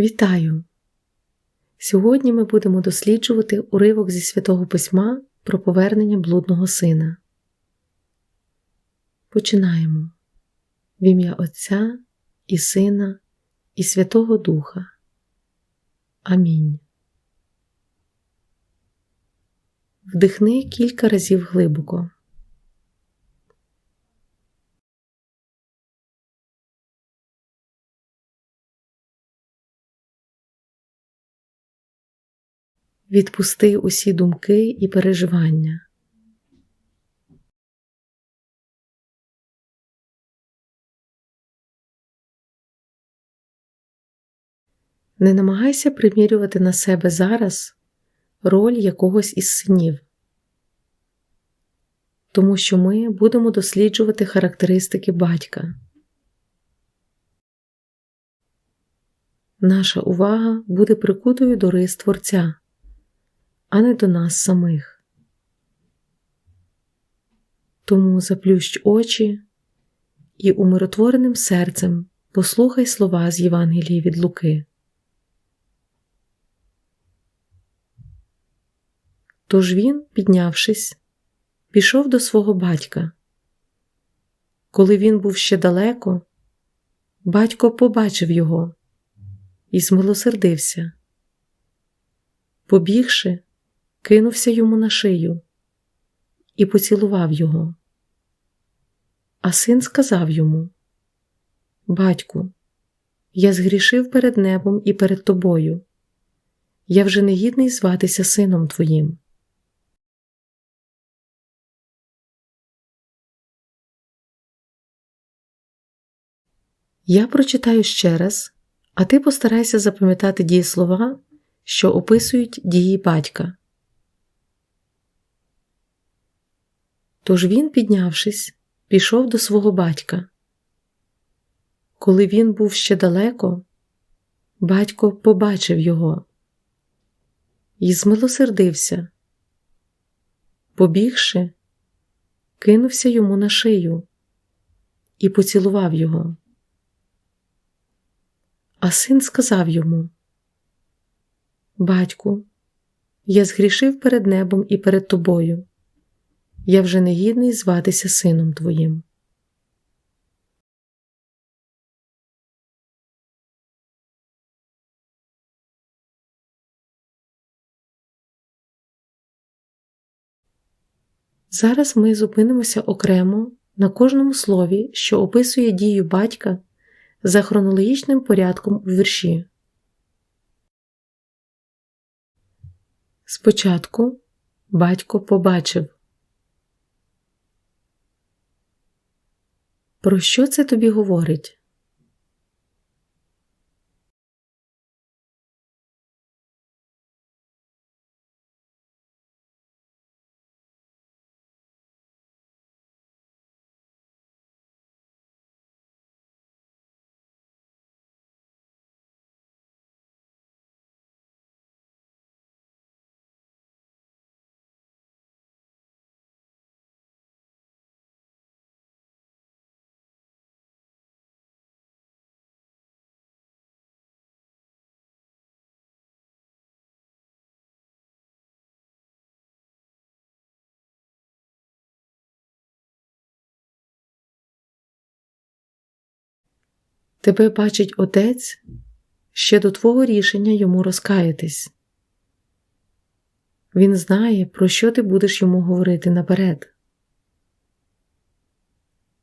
Вітаю! Сьогодні ми будемо досліджувати уривок зі святого письма про повернення блудного сина. Починаємо в ім'я Отця і Сина, і Святого Духа. Амінь. Вдихни кілька разів глибоко. Відпусти усі думки і переживання. Не намагайся примірювати на себе зараз роль якогось із синів, тому що ми будемо досліджувати характеристики батька. Наша увага буде прикутою до рис Творця а не до нас самих. Тому заплющ очі і умиротвореним серцем послухай слова з Євангелії від Луки. Тож він, піднявшись, пішов до свого батька. Коли він був ще далеко, батько побачив його і змилосердився. Побігши, кинувся йому на шию і поцілував його. А син сказав йому: Батьку, я згрішив перед небом і перед тобою. Я вже не гідний зватися сином твоїм. Я прочитаю ще раз, а ти постарайся запам'ятати дієслова, що описують дії батька. Тож він, піднявшись, пішов до свого батька. Коли він був ще далеко, батько побачив його і змилосердився. Побігши, кинувся йому на шию і поцілував його. А син сказав йому: Батьку, я згрішив перед небом і перед тобою я вже не гідний зватися сином твоїм. Зараз ми зупинимося окремо на кожному слові, що описує дію батька за хронологічним порядком у вірші. Спочатку батько побачив. Про що це тобі говорить? Тебе бачить Отець ще до твого рішення йому розкаятись. Він знає, про що ти будеш йому говорити наперед.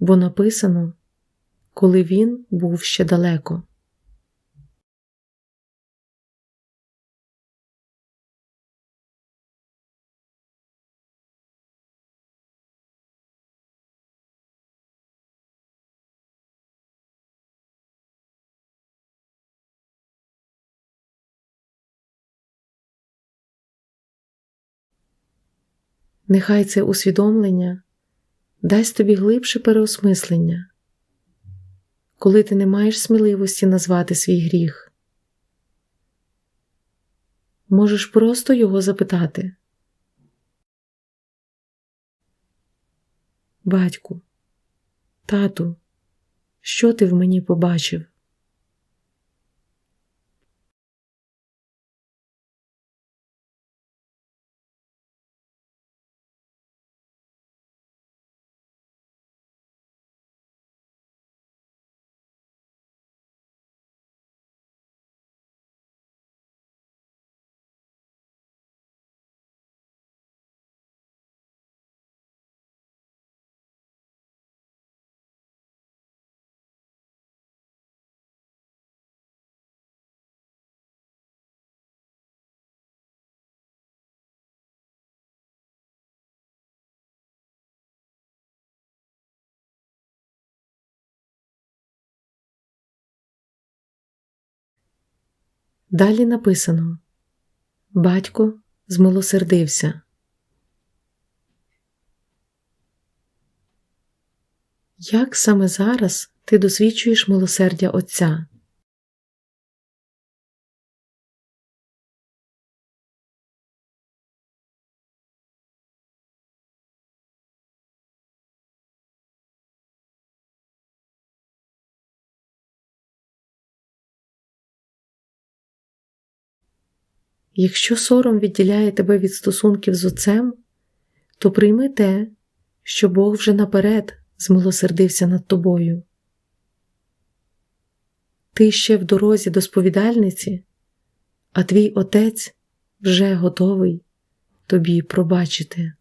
Бо написано, коли він був ще далеко. Нехай це усвідомлення дасть тобі глибше переосмислення, коли ти не маєш сміливості назвати свій гріх. Можеш просто його запитати. Батьку, тату, що ти в мені побачив? Далі написано Батько змилосердився. Як саме зараз ти досвідчуєш милосердя Отця? Якщо сором відділяє тебе від стосунків з Отцем, то прийми те, що Бог вже наперед змилосердився над тобою. Ти ще в дорозі до сповідальниці, а твій Отець вже готовий тобі пробачити.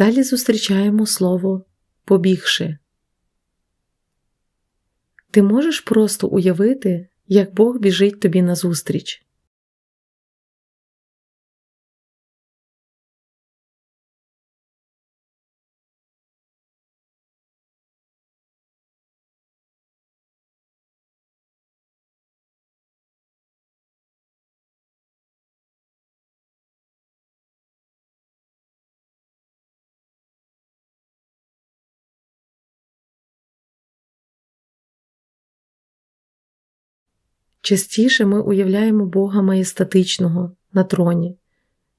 Далі зустрічаємо слово побігши. Ти можеш просто уявити, як Бог біжить тобі назустріч. Частіше ми уявляємо Бога маєстатичного на троні,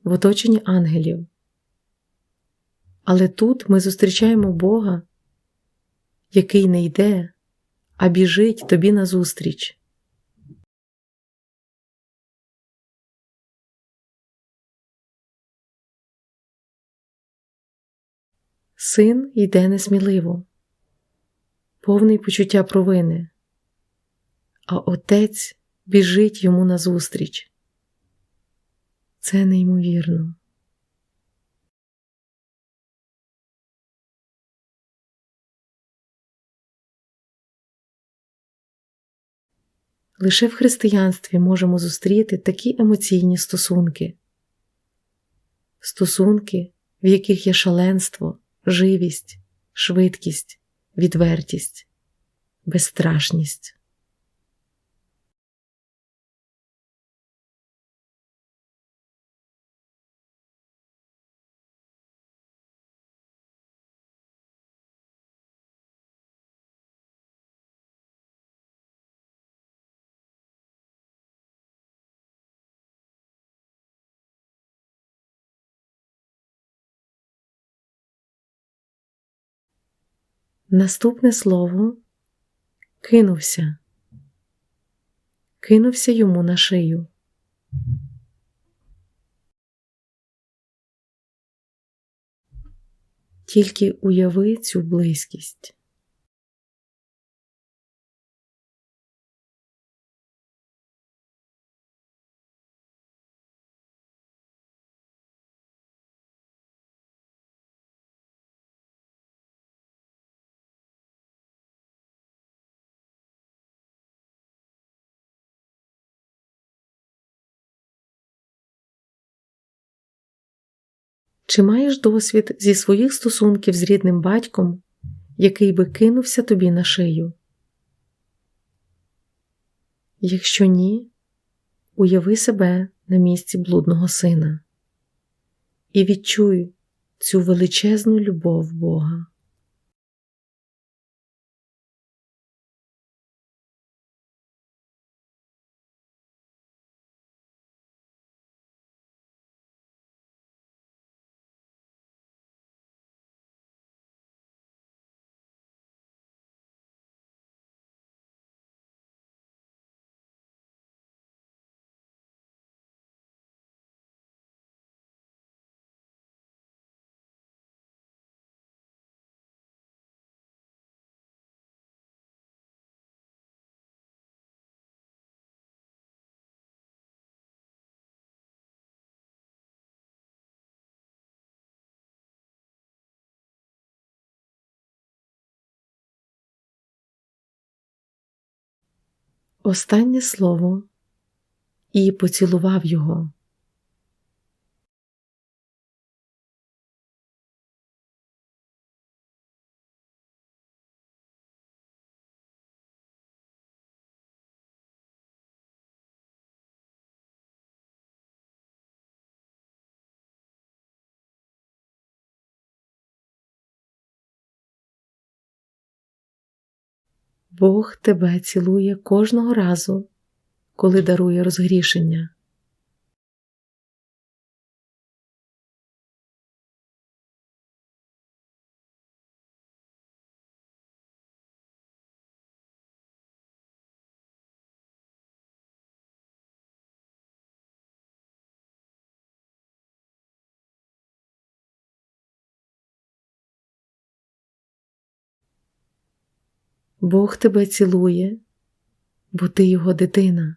в оточенні ангелів. Але тут ми зустрічаємо Бога, який не йде, а біжить тобі назустріч. Син йде несміливо, повний почуття провини, а отець біжить йому назустріч. Це неймовірно. Лише в християнстві можемо зустріти такі емоційні стосунки, стосунки, в яких є шаленство, живість, швидкість, відвертість, безстрашність. Наступне слово кинувся, кинувся йому на шию. Тільки уяви цю близькість. Чи маєш досвід зі своїх стосунків з рідним батьком, який би кинувся тобі на шию? Якщо ні, уяви себе на місці блудного сина і відчуй цю величезну любов Бога. Останнє слово і поцілував його. Бог тебе цілує кожного разу, коли дарує розгрішення. Бог тебе цілує, бо ти його дитина.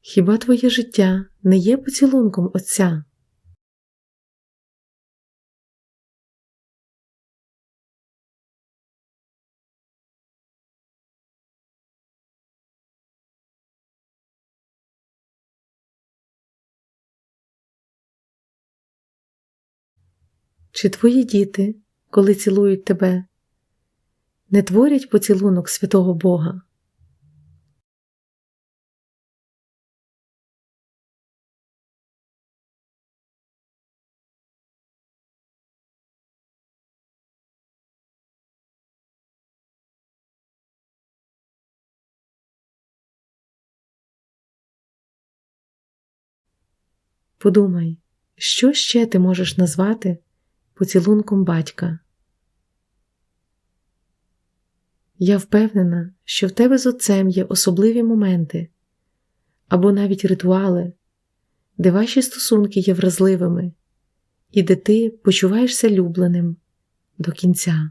Хіба твоє життя не є поцілунком Отця? Чи твої діти, коли цілують тебе, не творять поцілунок святого Бога? Подумай, що ще ти можеш назвати поцілунком батька? Я впевнена, що в тебе з отцем є особливі моменти або навіть ритуали, де ваші стосунки є вразливими, і де ти почуваєшся любленим до кінця.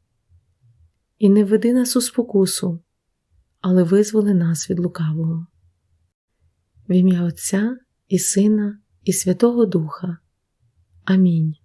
І не веди нас у спокусу, але визволи нас від лукавого. В ім'я Отця і Сина, і Святого Духа. Амінь.